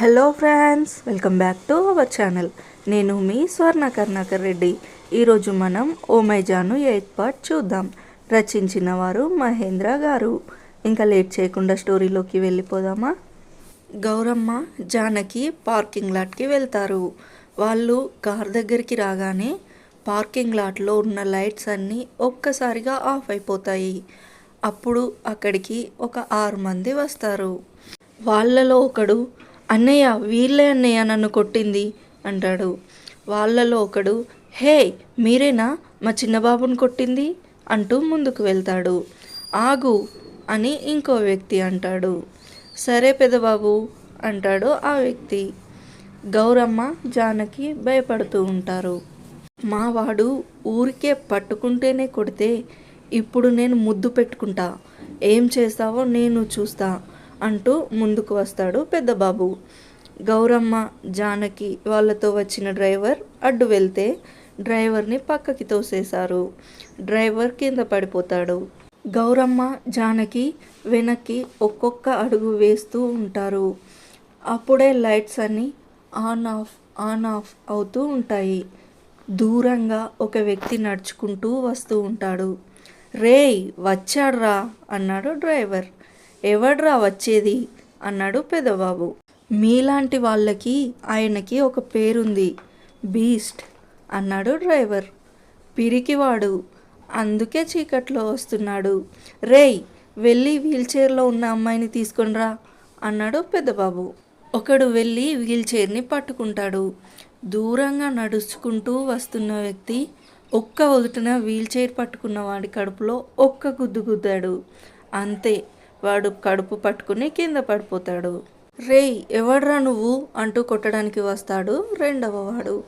Hello friends welcome back to our channel. నేను మీ స్వర్ణ కర్ణాకర్ రెడ్డి. ఈరోజు మనం ఓమైజాను ఎయిత్ పార్ట్ చూద్దాం. రచించిన వారు మహేంద్ర గారు. ఇంకా లేట్ చేయకుండా స్టోరీలోకి వెళ్ళిపోదామా? గౌరమ్మ జానకి పార్కింగ్ లాట్కి వెళ్తారు. వాళ్ళు కార్ దగ్గరికి రాగానే పార్కింగ్ లాట్లో ఉన్న లైట్స్ అన్నీ ఒక్కసారిగా ఆఫ్ అయిపోతాయి. అప్పుడు అక్కడికి ఒక ఆరు మంది వస్తారు. వాళ్ళలో ఒకడు అన్నయ్య వీళ్ళే అన్నయ్య నన్ను కొట్టింది అంటాడు. వాళ్ళలో ఒకడు హే మీరేనా మా చిన్నబాబుని కొట్టింది? అంటూ ముందుకు వెళ్తాడు. ఆగు అని ఇంకో వ్యక్తి అంటాడు. సరే పెదబాబు అంటాడు ఆ వ్యక్తి. గౌరమ్మ జానకి భయపడుతూ ఉంటారు. మా వాడు ఊరికే పట్టుకుంటేనే కొడితే ఇప్పుడు నేను ముద్దు పెట్టుకుంటా. ఏం చేస్తావో నేను చూస్తా అంటూ ముందుకు వస్తాడు పెద్దబాబు. గౌరమ్మ జానకి వాళ్ళతో వచ్చిన డ్రైవర్ అడ్డు వెళ్తే డ్రైవర్ని పక్కకి తోసేశారు. డ్రైవర్ కింద పడిపోతాడు. గౌరమ్మ జానకి వెనక్కి ఒక్కొక్క అడుగు వేస్తూ ఉంటారు. అప్పుడే లైట్స్ అన్నీ ఆన్ ఆఫ్ ఆన్ ఆఫ్ అవుతూ ఉంటాయి. దూరంగా ఒక వ్యక్తి నడుచుకుంటూ వస్తూ ఉంటాడు. రేయ్ వచ్చాడ్రా అన్నాడు డ్రైవర్. ఎవడ్రా వచ్చేది? అన్నాడు పెదబాబు. మీలాంటి వాళ్ళకి ఆయనకి ఒక పేరుంది. బీస్ట్ అన్నాడు డ్రైవర్. పిరికివాడు అందుకే చీకట్లో వస్తున్నాడు. రేయ్ వెళ్ళి వీల్చైర్లో ఉన్న అమ్మాయిని తీసుకొనిరా అన్నాడు పెద్దబాబు ఒకడు వెళ్ళి వీల్చైర్ని పట్టుకుంటాడు. దూరంగా నడుచుకుంటూ వస్తున్న వ్యక్తి ఒక్క ఒదుటిన వీల్చైర్ పట్టుకున్న వాడి కడుపులో ఒక్క గుద్దు గుద్దాడు. అంతే వాడు కడుపు పట్టుకుని కింద పడిపోతాడు. రేయ్ ఎవడ్రా నువ్వు? అంటూ కొట్టడానికి వస్తాడు రెండవ వాడు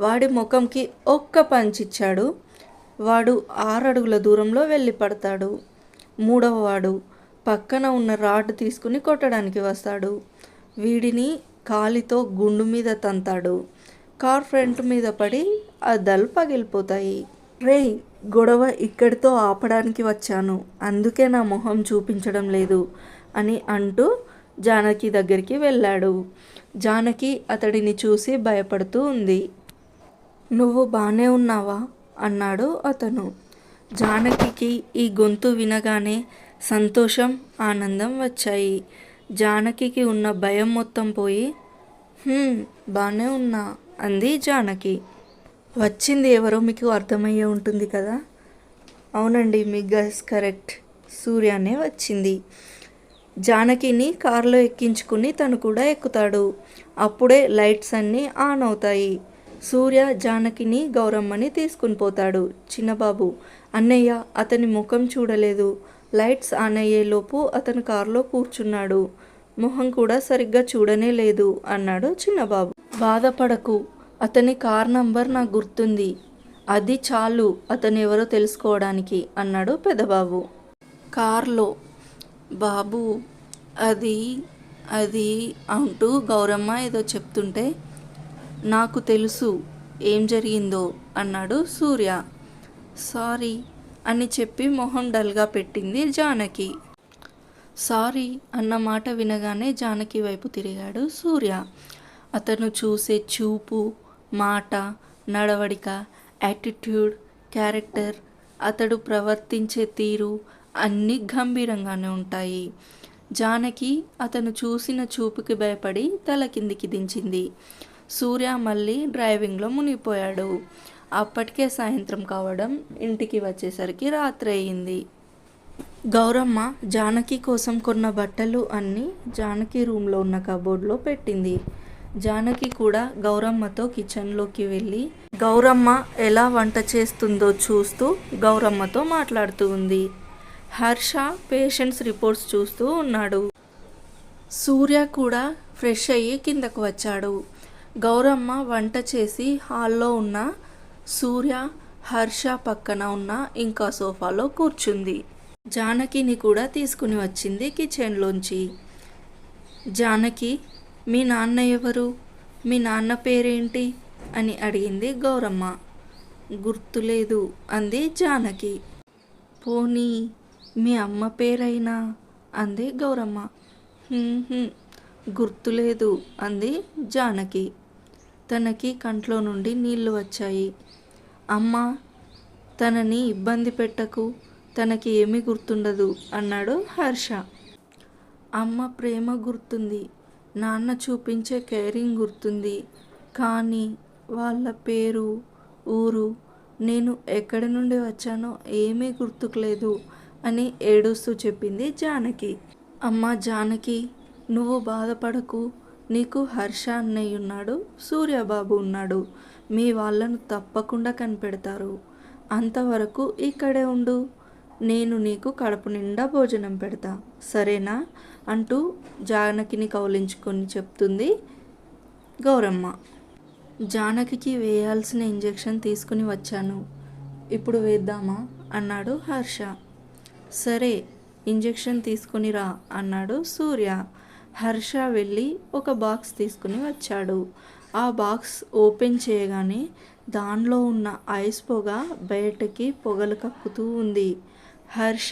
వాడి ముఖంకి ఒక్క పంచిచ్చాడు వాడు ఆరడుగుల దూరంలో వెళ్ళి పడతాడు. మూడవ వాడు పక్కన ఉన్న రాడ్ తీసుకుని కొట్టడానికి వస్తాడు. వీడిని కాలితో గుండు మీద తంతాడు. కార్ ఫ్రంట్ మీద పడి అద్దాలు పగిలిపోతాయి. రేయ్ గొడవ ఇక్కడితో ఆపడానికి వచ్చాను. అందుకే నా మొహం చూపించడం లేదు అని అంటూ జానకి దగ్గరికి వెళ్ళాడు. జానకి అతడిని చూసి భయపడుతూ ఉంది. నువ్వు బాగానే ఉన్నావా? అన్నాడు అతను. జానకికి ఈ గొంతు వినగానే సంతోషం ఆనందం వచ్చాయి. జానకికి ఉన్న భయం మొత్తం పోయి బాగానే ఉన్నా అంది జానకి. వచ్చింది ఎవరో మీకు అర్థమయ్యే ఉంటుంది కదా? అవునండి మీ గస్ కరెక్ట్. సూర్యనే వచ్చింది. జానకిని కారులో ఎక్కించుకుని తను కూడా ఎక్కుతాడు. అప్పుడే లైట్స్ అన్నీ ఆన్ అవుతాయి. సూర్య జానకిని గౌరమ్మని తీసుకుని పోతాడు. చిన్నబాబు అన్నయ్య అతని ముఖం చూడలేదు. లైట్స్ ఆన్ అయ్యేలోపు అతను కారులో కూర్చున్నాడు. మొహం కూడా సరిగ్గా చూడనే లేదు అన్నాడు చిన్నబాబు. బాధపడకు. అతని కార్ నంబర్ నాకు గుర్తుంది. అది చాలు అతను ఎవరో తెలుసుకోవడానికి అన్నాడు పెదబాబు. కార్లో బాబు అది అది అంటూ గౌరమ్మ ఏదో చెప్తుంటే నాకు తెలుసు ఏం జరిగిందో అన్నాడు సూర్య. సారీ అని చెప్పి మొహం డల్గా పెట్టింది జానకి. సారీ అన్న మాట వినగానే జానకి వైపు తిరిగాడు సూర్య. అతను చూసే చూపు మాట నడవడిక యాటిట్యూడ్ క్యారెక్టర్ అతడు ప్రవర్తించే తీరు అన్నీ గంభీరంగానే ఉంటాయి. జానకి అతను చూసిన చూపుకి భయపడి తల కిందికి దించింది. సూర్య మళ్ళీ డ్రైవింగ్లో మునిగిపోయాడు. అప్పటికే సాయంత్రం కావడం ఇంటికి వచ్చేసరికి రాత్రి అయింది. గౌరమ్మ జానకి కోసం కొన్న బట్టలు అన్నీ జానకి రూమ్లో ఉన్న కబోర్డ్లో పెట్టింది. జానకి కూడా గౌరమ్మతో కిచెన్లోకి వెళ్ళి గౌరమ్మ ఎలా వంట చేస్తుందో చూస్తూ గౌరమ్మతో మాట్లాడుతూ ఉంది. హర్ష పేషెంట్స్ రిపోర్ట్స్ చూస్తూ ఉన్నాడు. సూర్య కూడా ఫ్రెష్ అయ్యి కిందకు వచ్చాడు. గౌరమ్మ వంట చేసి హాల్లో ఉన్న సూర్య హర్ష పక్కన ఉన్న ఇంకా సోఫాలో కూర్చుంది. జానకిని కూడా తీసుకుని వచ్చింది కిచెన్లోంచి. జానకి మీ నాన్న ఎవరు? మీ నాన్న పేరేంటి? అని అడిగింది గౌరమ్మ. గుర్తులేదు అంది జానకి. పోనీ మీ అమ్మ పేరైనా? అంది గౌరమ్మ. గుర్తులేదు అంది జానకి. తనకి కంట్లో నుండి నీళ్ళు వచ్చాయి. అమ్మ తనని ఇబ్బంది పెట్టకు తనకి ఏమీ గుర్తుండదు అన్నాడు హర్ష. అమ్మ ప్రేమ గుర్తుంది నాన్న చూపించే కేరింగ్ గుర్తుంది. కానీ వాళ్ళ పేరు ఊరు నేను ఎక్కడి నుండి వచ్చానో ఏమీ గుర్తుకులేదు అని ఏడుస్తూ చెప్పింది జానకి. అమ్మ జానకి నువ్వు బాధపడకు. నీకు హర్ష అన్నయ్య ఉన్నాడు సూర్యబాబు ఉన్నాడు. మీ వాళ్ళను తప్పకుండా కనిపెడతారు. అంతవరకు ఇక్కడే ఉండు. నేను నీకు కడుపు నిండా భోజనం పెడతా. సరేనా? అంటూ జానకిని కౌలించుకొని చెప్తుంది గౌరమ్మ. జానకికి వేయాల్సిన ఇంజెక్షన్ తీసుకుని వచ్చాను. ఇప్పుడు వేద్దామా? అన్నాడు హర్ష. సరే ఇంజెక్షన్ తీసుకుని రా అన్నాడు సూర్య. హర్ష వెళ్ళి ఒక బాక్స్ తీసుకుని వచ్చాడు. ఆ బాక్స్ ఓపెన్ చేయగానే దానిలో ఉన్న ఐస్ పొగ బయటకి పొగలు కక్కుతూ ఉంది. హర్ష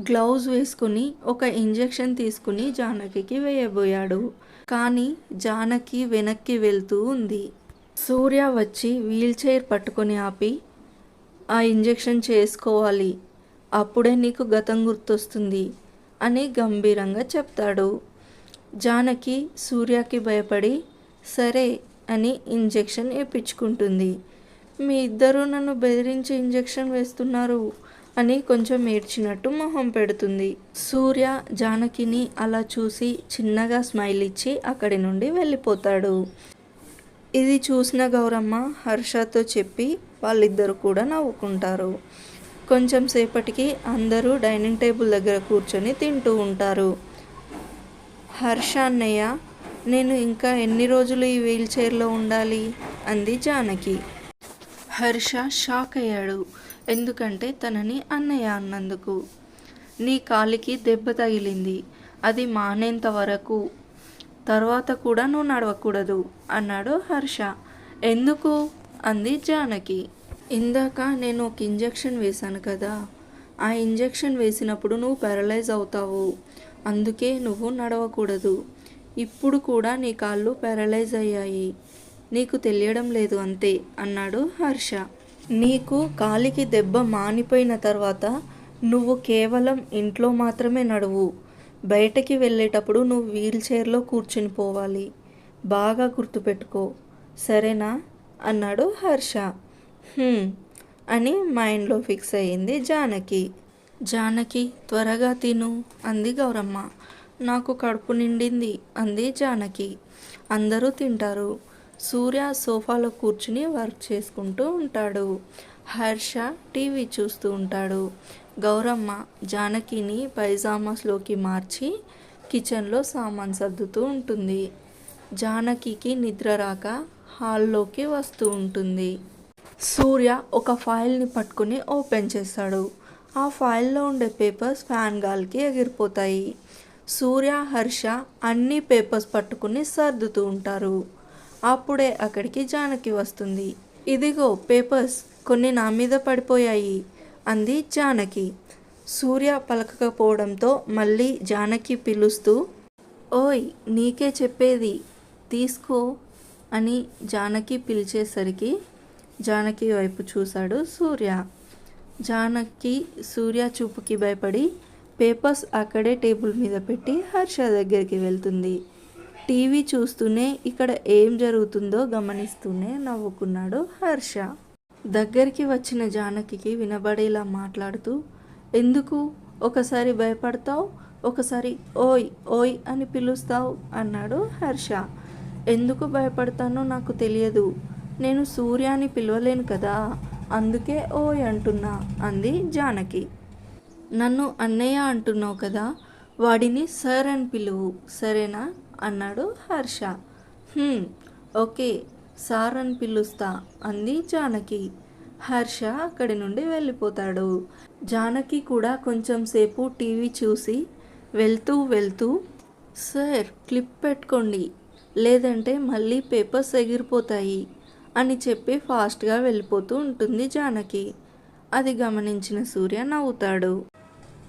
గ్లౌజ్ వేసుకుని ఒక ఇంజెక్షన్ తీసుకుని జానకికి వేయబోయాడు. కానీ జానకి వెనక్కి వెళ్తూ ఉంది. సూర్య వచ్చి వీల్ చైర్ పట్టుకొని ఆపి ఆ ఇంజెక్షన్ చేసుకోవాలి. అప్పుడే నీకు గతం గుర్తొస్తుంది అని గంభీరంగా చెప్తాడు. జానకి సూర్యకి భయపడి సరే అని ఇంజెక్షన్ వేయించుకుంటుంది మీ ఇద్దరు నన్ను బెదిరించి ఇంజెక్షన్ వేస్తున్నారు. అని కొంచెం ఏడ్చినట్టు మొహం పెడుతుంది. సూర్య జానకిని అలా చూసి చిన్నగా స్మైల్ ఇచ్చి అక్కడి నుండి వెళ్ళిపోతాడు. ఇది చూసిన గౌరమ్మ హర్షతో చెప్పి వాళ్ళిద్దరు కూడా నవ్వుకుంటారు. కొంచెం సేపటికి అందరూ డైనింగ్ టేబుల్ దగ్గర కూర్చొని తింటూ ఉంటారు. హర్ష అన్నయ్య నేను ఇంకా ఎన్ని రోజులు ఈ వీల్ చైర్లో ఉండాలి? అంది జానకి. హర్ష షాక్ అయ్యాడు. ఎందుకంటే తనని అన్నయ్య అన్నందుకు. నీ కాలికి దెబ్బ తగిలింది. అది మానేంత వరకు. తర్వాత కూడా నువ్వు నడవకూడదు అన్నాడు హర్ష. ఎందుకు? అంది జానకి. ఇందాక నేను ఒక ఇంజెక్షన్ వేశాను కదా. ఆ ఇంజెక్షన్ వేసినప్పుడు నువ్వు పారలైజ్ అవుతావు. అందుకే నువ్వు నడవకూడదు. ఇప్పుడు కూడా నీ కాళ్ళు పారలైజ్ అయ్యాయి. నీకు తెలియడం లేదు అంతే అన్నాడు హర్ష. నీకు కాలికి దెబ్బ మానిపోయిన తర్వాత నువ్వు కేవలం ఇంట్లో మాత్రమే నడువు. బయటకి వెళ్ళేటప్పుడు నువ్వు వీల్ చైర్లో కూర్చుని పోవాలి. బాగా గుర్తుపెట్టుకో. సరేనా? అన్నాడు హర్ష. అని మైండ్లో ఫిక్స్ అయ్యింది జానకి. జానకి త్వరగా తిను అంది గౌరమ్మ. నాకు కడుపు నిండింది అంది జానకి. అందరూ తింటారు. సూర్య సోఫాలో కూర్చుని వర్క్ చేసుకుంటూ ఉంటాడు. హర్ష టీవీ చూస్తూ ఉంటాడు. గౌరమ్మ జానకిని పైజామాస్లోకి మార్చి కిచెన్లో సామాన్ సర్దుతూ ఉంటుంది. జానకికి నిద్ర రాక హాల్లోకి వస్తూ ఉంటుంది. సూర్య ఒక ఫైల్ని పట్టుకుని ఓపెన్ చేస్తాడు. ఆ ఫైల్లో ఉండే పేపర్స్ ఫ్యాన్ గాలికి ఎగిరిపోతాయి. సూర్య హర్ష అన్ని పేపర్స్ పట్టుకుని సర్దుతూ ఉంటారు. అప్పుడే అక్కడికి జానకి వస్తుంది. ఇదిగో పేపర్స్ కొన్ని నా మీద పడిపోయాయి అంది జానకి. సూర్య పలకకపోవడంతో మళ్ళీ జానకి పిలుస్తూ ఓయ్ నీకే చెప్పేది తీసుకో అని జానకి పిలిచేసరికి జానకి వైపు చూశాడు సూర్య. జానకి సూర్య చూపుకి భయపడి పేపర్స్ అక్కడే టేబుల్ మీద పెట్టి హర్ష దగ్గరికి వెళ్తుంది. టీవీ చూస్తూనే ఇక్కడ ఏం జరుగుతుందో గమనిస్తూనే నవ్వుకున్నాడు హర్ష. దగ్గరికి వచ్చిన జానకికి వినబడేలా మాట్లాడుతూ ఎందుకు? ఒకసారి భయపడతావు? ఒకసారి ఓయ్ ఓయ్ అని పిలుస్తావు? అన్నాడు హర్ష. ఎందుకు భయపడతానో నాకు తెలియదు. నేను సూర్యాని పిలవలేను కదా అందుకే ఓయ్ అంటున్నా అంది జానకి. నన్ను అన్నయ్య అంటున్నావు కదా వాడిని సర్ అని పిలువు సరేనా? అన్నాడు హర్ష. ఓకే సార్ అని పిలుస్తా అంది జానకి. హర్ష అక్కడి నుండి వెళ్ళిపోతాడు. జానకి కూడా కొంచెం సేపు టీవీ చూసి వెళ్తూ వెళ్తూ సార్ క్లిప్ పెట్టుకోండి లేదంటే మళ్ళీ పేపర్స్ ఎగిరిపోతాయి అని చెప్పి ఫాస్ట్గా వెళ్ళిపోతూ ఉంటుంది జానకి. అది గమనించిన సూర్య నవ్వుతాడు.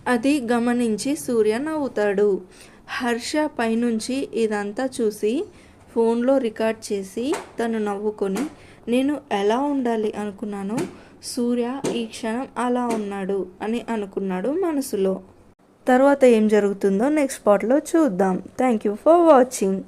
అది గమనించి సూర్య నవ్వుతాడు. హర్ష పైనుంచి ఇదంతా చూసి ఫోన్లో రికార్డ్ చేసి తను నవ్వుకొని నేను ఎలా ఉండాలి అనుకున్నాను? సూర్య ఈ క్షణం అలా ఉన్నాడు అని అనుకున్నాడు మనసులో. తర్వాత ఏం జరుగుతుందో నెక్స్ట్ పార్ట్లో చూద్దాం. Thank you for watching.